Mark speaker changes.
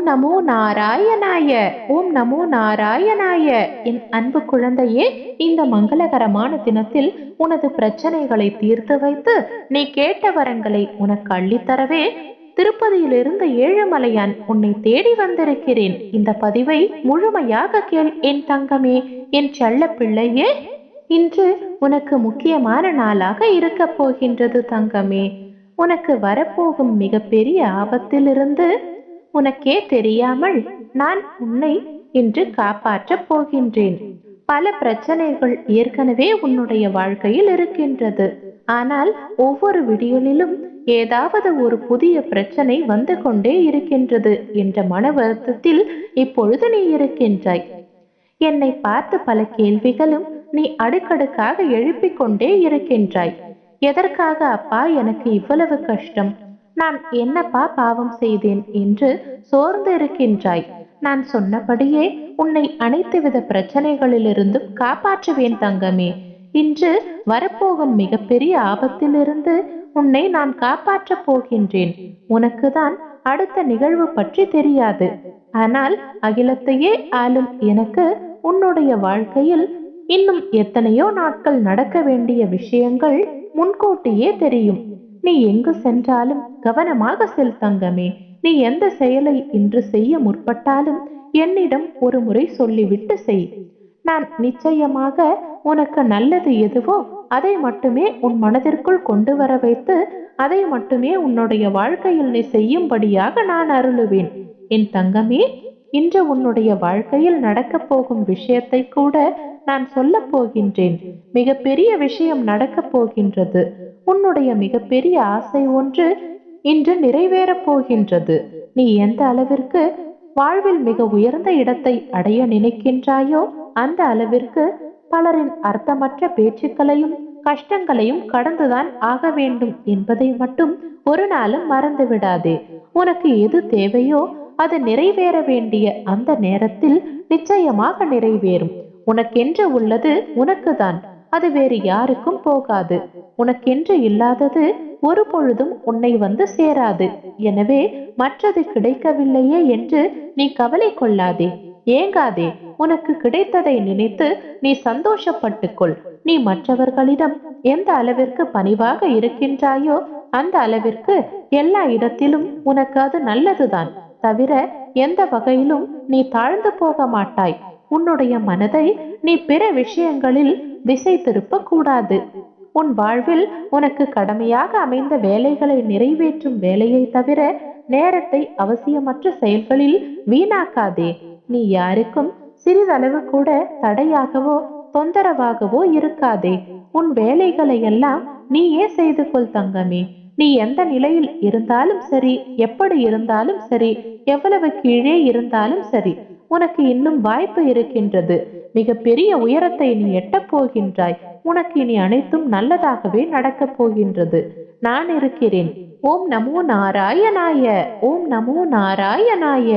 Speaker 1: ஓம் நமோ நாராயணாய ஓம் நமோ நாராயணாய. என் அன்பு குழந்தையே இந்த மங்களகரமான தினத்தில் உனது பிரச்சனைகளை தீர்த்து வைத்து நீ கேட்ட வரங்களை உனக்கு அள்ளித்தரவே திருப்பதியிலிருந்து ஏழுமலையான் உன்னை தேடி வந்திருக்கிறேன். இந்த பதிவை முழுமையாக கேள் என் தங்கமே என் செல்ல பிள்ளையே. இன்று உனக்கு முக்கியமான நாளாக இருக்க போகின்றது தங்கமே. உனக்கு வரப்போகும் மிகப்பெரிய ஆபத்திலிருந்து உனக்கே தெரியாமல் நான் உன்னை இன்று காப்பாற்றப் போகின்றேன். பல பிரச்சனைகள் ஏற்கனவே உன்னுடைய வாழ்க்கையில் இருக்கின்றது. ஆனால் ஒவ்வொரு விடியலிலும் ஏதாவது ஒரு புதிய பிரச்சனை வந்து கொண்டே இருக்கின்றது என்ற மன வருத்தத்தில் இப்பொழுது நீ இருக்கின்றாய். என்னை பார்த்து பல கேள்விகளும் நீ அடுக்கடுக்காக எழுப்பிக் கொண்டே இருக்கின்றாய். எதற்காக அப்பா எனக்கு இவ்வளவு கஷ்டம்? நான் என்னப்பா பாவம் செய்தேன் என்று சோர்ந்து இருக்கின்றாய் நான் சொன்னபடியே உன்னை அனைத்துவித பிரச்சனைகளிலிருந்தும் காப்பாற்றுவேன் தங்கமே. இன்று வரப்போகும் மிகப்பெரிய ஆபத்திலிருந்து உன்னை நான் காப்பாற்றப் போகின்றேன். உனக்குதான் அடுத்த நிகழ்வு பற்றி தெரியாது. ஆனால் அகிலத்தையே ஆளும் எனக்கு உன்னுடைய வாழ்க்கையில் இன்னும் எத்தனையோ நாட்கள் நடக்க வேண்டிய விஷயங்கள் முன்கூட்டியே தெரியும். நீ எங்கு சென்றாலும் கவனமாக செல் தங்கமே. நீ எந்த செயலை இன்று செய்ய முற்பட்டாலும் என்னிடம் ஒரு முறை சொல்லிவிட்டு செய். நான் நிச்சயமாக உனக்கு நல்லது எதுவோ அதை மட்டுமே உன் மனதிற்குள் கொண்டு வர வைத்து அதை மட்டுமே உன்னுடைய வாழ்க்கையில் நீ செய்யும்படியாக நான் அருளுவேன். என் தங்கமே இன்று உன்னுடைய வாழ்க்கையில் நடக்கப் போகும் விஷயத்தை கூட நான் சொல்ல போகின்றேன். மிகப்பெரிய விஷயம் நடக்கப் போகின்றது. உன்னுடைய மிகப்பெரிய ஆசை ஒன்று இன்று நிறைவேறப் போகின்றது. நீ எந்த அளவிற்கு வாழ்வில் மிக உயர்ந்த இடத்தை அடைய நினைக்கின்றாயோ அந்த அளவிற்கு பலரின் அர்த்தமற்ற பேச்சுக்களையும் கஷ்டங்களையும் கடந்துதான் ஆக வேண்டும் என்பதை மட்டும் ஒரு நாளும் மறந்து விடாதே உனக்கு எது தேவையோ அது நிறைவேற வேண்டிய அந்த நேரத்தில் நிச்சயமாக நிறைவேறும். உனக்கென்று உள்ளது உனக்குதான். அது வேறு யாருக்கும் போகாது. உனக்கென்று இல்லாதது ஒரு பொழுதும் உன்னை வந்து சேராது. எனவே மற்றது கிடைக்கவில்லையே என்று நீ கவலை கொள்ளாதே. ஏங்காதே உனக்கு கிடைத்ததை நினைத்து நீ சந்தோஷப்பட்டுக்கொள். நீ மற்றவர்களிடம் எந்த அளவிற்கு பணிவாக இருக்கின்றாயோ அந்த அளவிற்கு எல்லா இடத்திலும் உனக்கு அது நல்லதுதான். தவிர எந்த வகையிலும் நீ தாழ்ந்து போக மாட்டாய். உன்னுடைய மனதை நீ பிற விஷயங்களில் திசை திருப்ப கூடாது உன் வாழ்வில் உனக்கு கடமையாக அமைந்த வேலைகளை நிறைவேற்றும் வேலையை தவிர நேரத்தை அவசியமற்ற செயல்களில் வீணாக்காதே. நீ யாருக்கும் சிறிதளவு கூட தடையாகவோ தொந்தரவாகவோ இருக்காதே. உன் வேலைகளை எல்லாம் நீயே செய்து கொள் தங்கமே. நீ எந்த நிலையில் இருந்தாலும் சரி எப்படி இருந்தாலும் சரி எவ்வளவு கீழே இருந்தாலும் சரி உனக்கு இன்னும் வாய்ப்பு இருக்கின்றது. மிக பெரிய உயரத்தை நீ எட்டப் போகின்றாய். உனக்கு இனி அனைத்தும் நல்லதாகவே நடக்கப் போகின்றது. நான் இருக்கிறேன். ஓம் நமோ நாராயணாய. ஓம் நமோ நாராயணாய.